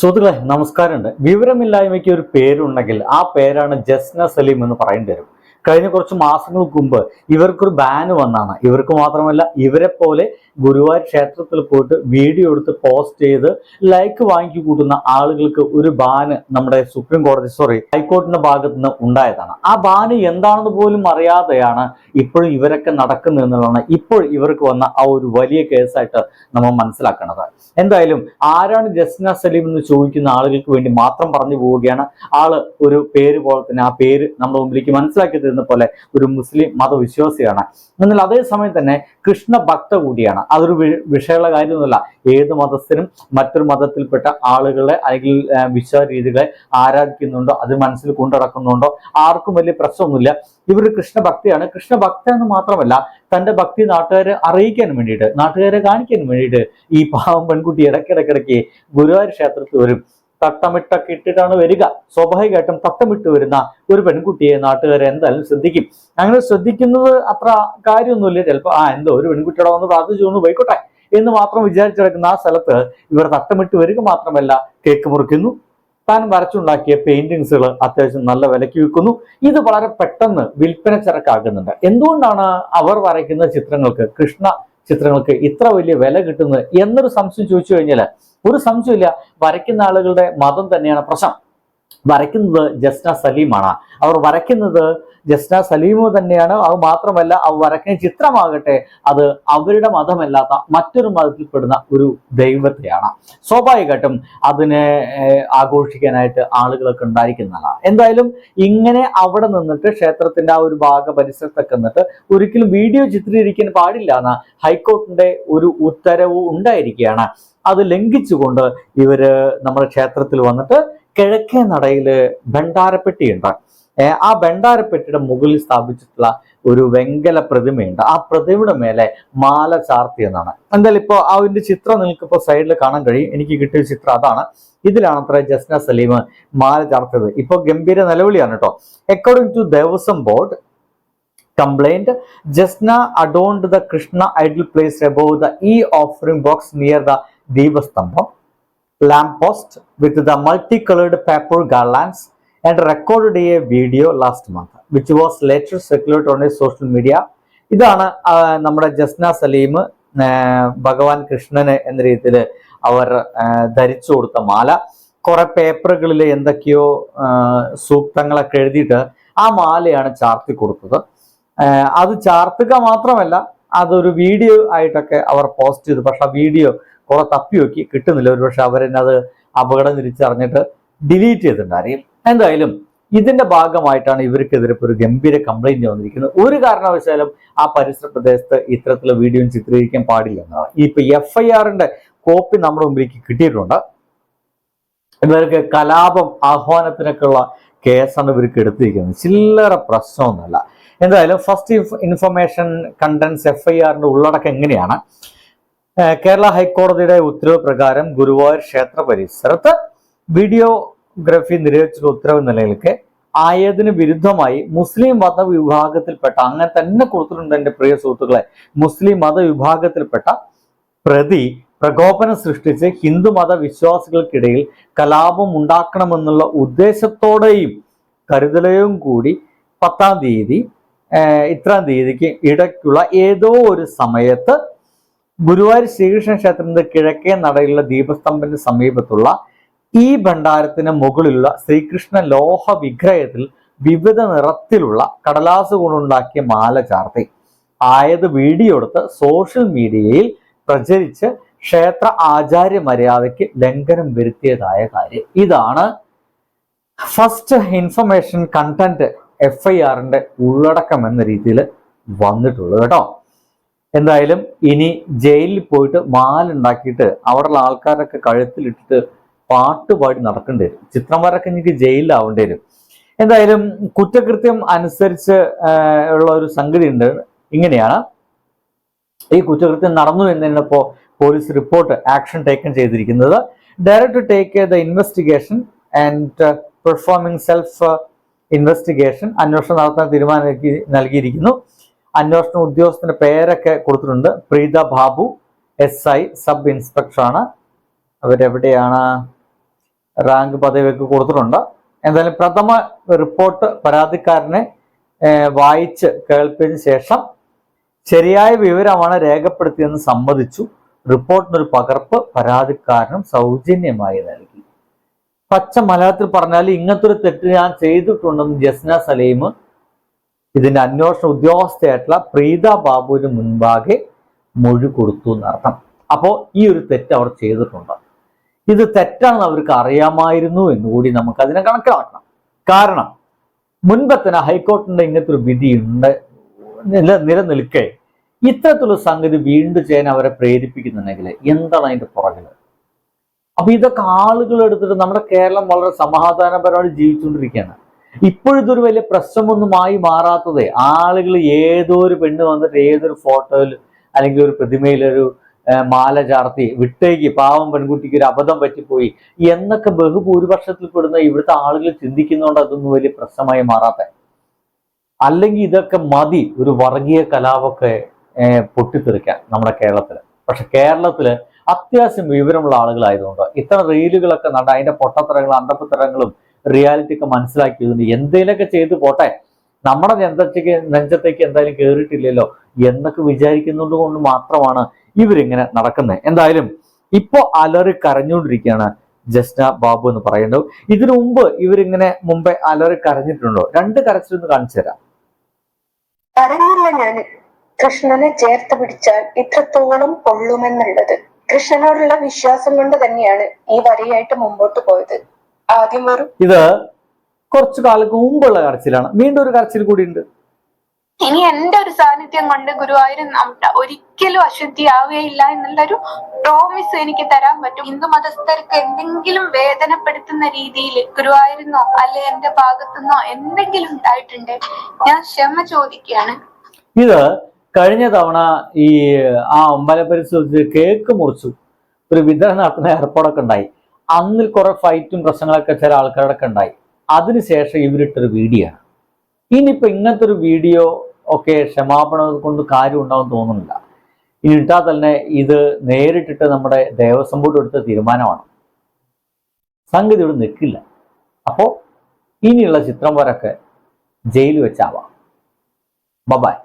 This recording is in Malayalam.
സുഹൃത്തുക്കളെ നമസ്കാരമുണ്ട്. വിവരമില്ലായ്മയ്ക്ക് ഒരു പേരുണ്ടെങ്കിൽ ആ പേരാണ് ജസ്ന സലീം എന്ന് പറയേണ്ടി വരും. കഴിഞ്ഞ കുറച്ച് മാസങ്ങൾക്ക് മുമ്പ് ഇവർക്കൊരു ബാൻ വന്നാണ്. ഇവർക്ക് മാത്രമല്ല ഇവരെ പോലെ ഗുരുവായൂർ ക്ഷേത്രത്തിൽ പോയിട്ട് വീഡിയോ എടുത്ത് പോസ്റ്റ് ചെയ്ത് ലൈക്ക് വാങ്ങിച്ചു കൂട്ടുന്ന ആളുകൾക്ക് ഒരു ബാന് നമ്മുടെ സുപ്രീം കോടതി സോറി ഹൈക്കോടതിന്റെ ഭാഗത്ത് നിന്ന് ഉണ്ടായതാണ്. ആ ബാന് എന്താണെന്ന് പോലും അറിയാതെയാണ് ഇപ്പോഴും ഇവരൊക്കെ നടക്കുന്നത് എന്നുള്ളതാണ് ഇപ്പോൾ ഇവർക്ക് വന്ന ആ ഒരു വലിയ കേസായിട്ട് നമ്മൾ മനസ്സിലാക്കുന്നത് എന്തായാലും ആരാണ് ജസ്ന സലീം എന്ന് ചോദിക്കുന്ന ആളുകൾക്ക് വേണ്ടി മാത്രം പറഞ്ഞു പോവുകയാണ്. ആൾ ഒരു പേര് പോലെ തന്നെ ആ പേര് നമ്മുടെ മുമ്പിലേക്ക് മനസ്സിലാക്കി തരുന്ന പോലെ ഒരു മുസ്ലിം മതവിശ്വാസിയാണ്. എന്നാൽ അതേസമയം തന്നെ കൃഷ്ണ ഭക്ത കൂടിയാണ്. അതൊരു വിഷയമുള്ള കാര്യമൊന്നുമല്ല. ഏത് മതസ്ഥനും മറ്റൊരു മതത്തിൽപ്പെട്ട ആളുകളെ അല്ലെങ്കിൽ വിശ്വാസ രീതികളെ ആരാധിക്കുന്നുണ്ടോ അത് മനസ്സിൽ കൊണ്ടുനടക്കുന്നുണ്ടോ ആർക്കും വലിയ പ്രശ്നമൊന്നുമില്ല. ഇവർ കൃഷ്ണ ഭക്തിയാണ്. കൃഷ്ണ ഭക്ത എന്ന് മാത്രമല്ല തന്റെ ഭക്തി നാട്ടുകാരെ അറിയിക്കാൻ വേണ്ടിയിട്ട് നാട്ടുകാരെ കാണിക്കാൻ വേണ്ടിയിട്ട് ഈ പാവം പെൺകുട്ടി ഇടയ്ക്കിടയ്ക്കിടയ്ക്ക് ഗുരുവായൂർ ക്ഷേത്രത്തിൽ വരും. തട്ടമിട്ടൊക്കെ ഇട്ടിട്ടാണ് വരിക. സ്വാഭാവികമായിട്ടും തട്ടമിട്ട് വരുന്ന ഒരു പെൺകുട്ടിയെ നാട്ടുകാരെ എന്തായാലും ശ്രദ്ധിക്കും. അങ്ങനെ ശ്രദ്ധിക്കുന്നത് അത്ര കാര്യമൊന്നുമില്ല. ചിലപ്പോൾ ആ എന്തോ ഒരു പെൺകുട്ടിയുടെ വന്ന് പ്രാർത്ഥിച്ചു കൊണ്ട് പോയിക്കോട്ടെ എന്ന് മാത്രം വിചാരിച്ചു കിടക്കുന്ന ആ സ്ഥലത്ത് ഇവർ തട്ടമിട്ട് വരിക മാത്രമല്ല കേക്ക് മുറിക്കുന്നു. താൻ വരച്ചുണ്ടാക്കിയ പെയിന്റിങ്സുകൾ അത്യാവശ്യം നല്ല വിലയ്ക്ക് വിൽക്കുന്നു. ഇത് വളരെ പെട്ടെന്ന് വിൽപ്പന ചരക്കാകുന്നുണ്ട്. എന്തുകൊണ്ടാണ് അവർ വരയ്ക്കുന്ന ചിത്രങ്ങൾക്ക് കൃഷ്ണ ചിത്രങ്ങൾക്ക് ഇത്ര വലിയ വില കിട്ടുന്നത് എന്നൊരു സംശയം ചോദിച്ചു കഴിഞ്ഞാൽ ഒരു സംശയമില്ല വരയ്ക്കുന്ന ആളുകളുടെ മതം തന്നെയാണ് പ്രശ്നം. വരയ്ക്കുന്നത് ജസ്ന സലീമാണ്. അവർ വരയ്ക്കുന്നത് ജസ്ന സലീമു തന്നെയാണ്. അത് മാത്രമല്ല അവർ വരയ്ക്കുന്ന ചിത്രമാകട്ടെ അത് അവരുടെ മതമല്ലാത്ത മറ്റൊരു മതത്തിൽപ്പെടുന്ന ഒരു ദൈവത്തെയാണ്. സ്വാഭാവികമായിട്ടും അതിനെ ആഘോഷിക്കാനായിട്ട് ആളുകളൊക്കെ ഉണ്ടായിരിക്കുന്നതാണ്. എന്തായാലും ഇങ്ങനെ അവിടെ നിന്നിട്ട് ക്ഷേത്രത്തിന്റെ ആ ഒരു ഭാഗ പരിസരത്തൊക്കെ നിന്നിട്ട് ഒരിക്കലും വീഡിയോ ചിത്രീകരിക്കാൻ പാടില്ല എന്ന ഹൈക്കോർട്ടിന്റെ ഒരു ഉത്തരവ് ഉണ്ടായിരിക്കുകയാണ്. അത് ലംഘിച്ചുകൊണ്ട് ഇവർ നമ്മുടെ ക്ഷേത്രത്തിൽ വന്നിട്ട് കിഴക്കേ നടയിൽ ഭണ്ഡാരപ്പെട്ടിയുണ്ട് ആ ഭണ്ഡാരപ്പെട്ടിയുടെ മുകളിൽ സ്ഥാപിച്ചിട്ടുള്ള ഒരു വെങ്കല പ്രതിമയുണ്ട്. ആ പ്രതിമയുടെ മേലെ മാല ചാർത്തി എന്നാണ്. എന്തായാലും ഇപ്പോൾ ഒരു ചിത്രം നിങ്ങൾക്ക് ഇപ്പോൾ സൈഡിൽ കാണാൻ കഴിയും. എനിക്ക് കിട്ടിയ ചിത്രം അതാണ്. ഇതിലാണ് അത്ര ജസ്ന സലീം മാല ചാർത്തിയത്. ഇപ്പോൾ ഗംഭീര നിലവിളിയാണ് കേട്ടോ. According to Devaswom board complaint Jasna adorned the Krishna idol place above the e offering box near the the Devastambam lamppost with the multicolored paper garlands and recorded a video last month which was later circulated on his social media. ഇതാണ് നമ്മുടെ ജസ്ന സലീം ഭഗവാൻ കൃഷ്ണന് എന്ന രീതിയിൽ അവർ ധരിച്ചു കൊടുത്ത മാല. കുറെ പേപ്പറുകളിൽ എന്തൊക്കെയോ സൂക്തങ്ങളൊക്കെ എഴുതിയിട്ട് ആ മാലയാണ് ചാർത്തി കൊടുത്തത്. അത് ചാർത്തുക മാത്രമല്ല അതൊരു വീഡിയോ ആയിട്ടൊക്കെ അവർ പോസ്റ്റ് ചെയ്തു. പക്ഷെ ആ വീഡിയോ കുറെ തപ്പി നോക്കി. കിട്ടുന്നില്ല. ഒരുപക്ഷെ അവരെന്നത് അപകടം തിരിച്ചറിഞ്ഞിട്ട് ഡിലീറ്റ് ചെയ്തിട്ടുണ്ടായിരിക്കും എന്തായാലും ഇതിന്റെ ഭാഗമായിട്ടാണ് ഇവർക്കെതിരെ ഒരു ഗംഭീര കംപ്ലൈന്റ് വന്നിരിക്കുന്നത്. ഒരു കാരണവശാലും ആ പരിസര പ്രദേശത്ത് ഇത്തരത്തിലുള്ള വീഡിയോ ചിത്രീകരിക്കാൻ പാടില്ല എന്നാണ്. ഇപ്പൊ എഫ് ഐ ആറിന്റെ കോപ്പി നമ്മുടെ മുമ്പിലേക്ക് കിട്ടിയിട്ടുണ്ട്. ഇവർക്ക് കലാപം ആഹ്വാനത്തിനൊക്കെയുള്ള കേസാണ് ഇവർക്ക് എടുത്തിരിക്കുന്നത്. ചില്ലറ പ്രശ്നമൊന്നുമല്ല. എന്തായാലും first information contents F I ആറിന്റെ ഉള്ളടക്കം എങ്ങനെയാണ്? കേരള ഹൈക്കോടതിയുടെ ഉത്തരവ് പ്രകാരം ഗുരുവായൂർ ക്ഷേത്ര പരിസരത്ത് വീഡിയോഗ്രഫി നിരോധിച്ച ഉത്തരവ് നിലനിൽക്കെ ആയതിന് വിരുദ്ധമായി മുസ്ലിം മതവിഭാഗത്തിൽപ്പെട്ട അങ്ങനെ തന്നെ കൊടുത്തിട്ടുണ്ട് എന്റെ പ്രിയ സുഹൃത്തുക്കളെ മുസ്ലിം മതവിഭാഗത്തിൽപ്പെട്ട പ്രതി പ്രകോപനം സൃഷ്ടിച്ച് ഹിന്ദു മത വിശ്വാസികൾക്കിടയിൽ കലാപം ഉണ്ടാക്കണമെന്നുള്ള ഉദ്ദേശത്തോടെയും കരുതലയും കൂടി പത്താം തീയതി ഇത്രാം തീയതിക്ക് ഇടയ്ക്കുള്ള ഏതോ ഒരു സമയത്ത് ഗുരുവായൂർ ശ്രീകൃഷ്ണ ക്ഷേത്രത്തിന്റെ കിഴക്കേ നടയിലുള്ള ദീപസ്തംഭന്റെ സമീപത്തുള്ള ഈ ഭണ്ഡാരത്തിന് മുകളിലുള്ള ശ്രീകൃഷ്ണ ലോഹ വിഗ്രഹത്തിൽ വിവിധ നിറത്തിലുള്ള കടലാസ് കൊണ്ടുണ്ടാക്കിയ മാല ചാർത്തി. ആയത് വീഡിയോ എടുത്ത് സോഷ്യൽ മീഡിയയിൽ പ്രചരിച്ച് ക്ഷേത്ര ആചാര്യ മര്യാദയ്ക്ക് ലംഘനം വരുത്തിയതായ കാര്യം. ഇതാണ് first information content F I ആറിന്റെ ഉള്ളടക്കം എന്ന രീതിയിൽ വന്നിട്ടുള്ളത് കേട്ടോ. എന്തായാലും ഇനി ജയിലിൽ പോയിട്ട് മാലുണ്ടാക്കിയിട്ട് അവിടെയുള്ള ആൾക്കാരൊക്കെ കഴുത്തിലിട്ടിട്ട് പാട്ട് പാടി നടക്കേണ്ടി വരും. ചിത്രം വരൊക്കെ എനിക്ക് ജയിലിലാവേണ്ടി വരും. എന്തായാലും കുറ്റകൃത്യം അനുസരിച്ച് ഉള്ള ഒരു സംഗതി ഉണ്ട്. ഇങ്ങനെയാണ്. ഈ കുറ്റകൃത്യം നടന്നു എന്നതിനപ്പോ പോലീസ് റിപ്പോർട്ട് ആക്ഷൻ ടേക്കൺ ചെയ്തിരിക്കുന്നത്. Direct take the investigation and performing self investigation അന്വേഷണം നടത്താൻ തീരുമാനം നൽകിയിരിക്കുന്നു. അന്വേഷണ ഉദ്യോഗസ്ഥന്റെ പേരൊക്കെ കൊടുത്തിട്ടുണ്ട്. Preetha Babu S I sub ഇൻസ്പെക്ടറാണ്. അവരെവിടെയാണ്? റാങ്ക് പദവിയൊക്കെ കൊടുത്തിട്ടുണ്ട്. എന്തായാലും പ്രഥമ റിപ്പോർട്ട് പരാതിക്കാരനെ വായിച്ച് കേൾപ്പിച്ച ശേഷം ശരിയായ വിവരമാണ് രേഖപ്പെടുത്തിയെന്ന് സമ്മതിച്ചു. റിപ്പോർട്ടിനൊരു പകർപ്പ് പരാതിക്കാരനും സൗജന്യമായി നൽകി. പച്ച മലയാളത്തിൽ പറഞ്ഞാൽ ഇങ്ങനത്തെ ഒരു തെറ്റ് ഞാൻ ചെയ്തിട്ടുണ്ടെന്ന് ജസ്ന സലീം ഇതിന്റെ അന്വേഷണ ഉദ്യോഗസ്ഥയായിട്ടുള്ള പ്രീത ബാബുവിന് മുൻപാകെ മൊഴി കൊടുത്തു എന്നർത്ഥം. അപ്പോൾ ഈ ഒരു തെറ്റ് അവർ ചെയ്തിട്ടുണ്ട്. ഇത് തെറ്റാണെന്ന് അവർക്ക് അറിയാമായിരുന്നു എന്നുകൂടി നമുക്ക് അതിനെ കണക്കിലാക്കണം. കാരണം മുൻപ് തന്നെ ഹൈക്കോടതിന്റെ ഇങ്ങനത്തെ ഒരു വിധി ഉണ്ട് നില നിലനിൽക്കെ ഇത്തരത്തിലുള്ള സംഗതി വീണ്ടും ചെയ്യാൻ അവരെ പ്രേരിപ്പിക്കുന്നുണ്ടെങ്കിൽ എന്താണ് അതിന്റെ പുറകിൽ? അപ്പൊ ഇതൊക്കെ ആളുകൾ എടുത്തിട്ട് നമ്മുടെ കേരളം വളരെ സമാധാനപരമായി ജീവിച്ചുകൊണ്ടിരിക്കുകയാണ്. ഇപ്പോഴിതൊരു വലിയ പ്രശ്നമൊന്നുമായി മാറാത്തതേ. ആളുകൾ ഏതോ ഒരു പെണ്ണ് വന്നിട്ട് ഏതൊരു ഫോട്ടോയിൽ അല്ലെങ്കിൽ ഒരു പ്രതിമയിലൊരു മാല ചാർത്തി വിട്ടേക്ക് പാവം പെൺകുട്ടിക്ക് ഒരു അബദ്ധം പറ്റിപ്പോയി എന്നൊക്കെ ബഹുഭൂരിപക്ഷത്തിൽ പെടുന്ന ഇവിടുത്തെ ആളുകൾ ചിന്തിക്കുന്നതുകൊണ്ട് അതൊന്നും വലിയ പ്രശ്നമായി മാറാത്ത. അല്ലെങ്കിൽ ഇതൊക്കെ മതി ഒരു വർഗീയ കലാവൊക്കെ ഏഹ്, പൊട്ടിത്തെറിക്കാൻ നമ്മുടെ കേരളത്തിൽ പക്ഷെ കേരളത്തിൽ അത്യാവശ്യം വിവരമുള്ള ആളുകളായതുകൊണ്ട് ഇത്തരം റീലുകളൊക്കെ നട അതിന്റെ പൊട്ടത്തരങ്ങളും അണ്ടപ്പത്തരങ്ങളും റിയാലിറ്റി ഒക്കെ മനസ്സിലാക്കിയതുകൊണ്ട് എന്തേലൊക്കെ ചെയ്ത് പോട്ടെ. നമ്മുടെ നെഞ്ചത്തേക്ക് നെഞ്ചത്തേക്ക് എന്തായാലും കയറിയിട്ടില്ലല്ലോ എന്നൊക്കെ വിചാരിക്കുന്നത് കൊണ്ട് മാത്രമാണ് ഇവരിങ്ങനെ നടക്കുന്നത് എന്തായാലും ഇപ്പൊ അലറി കരഞ്ഞുകൊണ്ടിരിക്കുകയാണ് ജസ്ന ബാബു എന്ന് പറയുന്നത്. ഇതിനു മുമ്പ് ഇവരിങ്ങനെ മുമ്പേ അലറി കരഞ്ഞിട്ടുണ്ടോ? രണ്ട് കരച്ചിലൊന്ന് കാണിച്ചു തരാം. കരഞ്ഞില്ല കൃഷ്ണനെ ചേർത്ത് പിടിച്ചാൽ ഇത്രത്തോളം കൊള്ളുമെന്നുള്ളത് കൃഷ്ണനോടുള്ള വിശ്വാസം കൊണ്ട് തന്നെയാണ് ഈ വരയായിട്ട് മുമ്പോട്ട് പോയത്. ഇത് കുറച്ചു കാലക്ക് മുമ്പുള്ള കരച്ചിലാണ്. വീണ്ടും ഒരു കരച്ചിൽ കൂടി ഉണ്ട് ഇനി എന്റെ ഒരു സാന്നിധ്യം കൊണ്ട് ഗുരുവായൂർ ഒരിക്കലും അശുദ്ധിയാവുകയില്ല എന്നുള്ളൊരു പ്രോമിസ് എനിക്ക് തരാൻ പറ്റും. ഹിന്ദു മതസ്ഥർക്ക് എന്തെങ്കിലും വേദനപ്പെടുത്തുന്ന രീതിയിൽ ഗുരുവായൂരുന്നോ അല്ലെ എന്റെ ഭാഗത്തുനിന്നോ എന്തെങ്കിലും ഉണ്ടായിട്ടുണ്ട് ഞാൻ ക്ഷമ ചോദിക്കുകയാണ്. ഇത് കഴിഞ്ഞ തവണ ഈ ആ അമ്പലപരിശോധിച്ച് കേക്ക് മുറിച്ചു. ഒരു വിതരണം നടത്തുന്ന ഏർപ്പാടൊക്കെ ഉണ്ടായി. അന്നിൽ കുറെ ഫൈറ്റും പ്രശ്നങ്ങളൊക്കെ ചില ആൾക്കാരൊക്കെ ഉണ്ടായി. അതിനുശേഷം ഇവരിട്ടൊരു വീഡിയോ ആണ്. ഇനിയിപ്പോ ഇങ്ങനത്തെ ഒരു വീഡിയോ ഒക്കെ ക്ഷമാപണം കൊണ്ട് കാര്യം ഉണ്ടാവും തോന്നുന്നില്ല. ഇനി ഇട്ടാൽ തന്നെ ഇത് നേരിട്ടിട്ട് നമ്മുടെ ദേവസ്വം ബോർഡ് എടുത്ത തീരുമാനമാണ്. സംഗതി ഇവിടെ നിൽക്കില്ല. അപ്പോൾ ഇനിയുള്ള ചിത്രം വരൊക്കെ ജയിലിൽ വെച്ചാവാം ബബായ്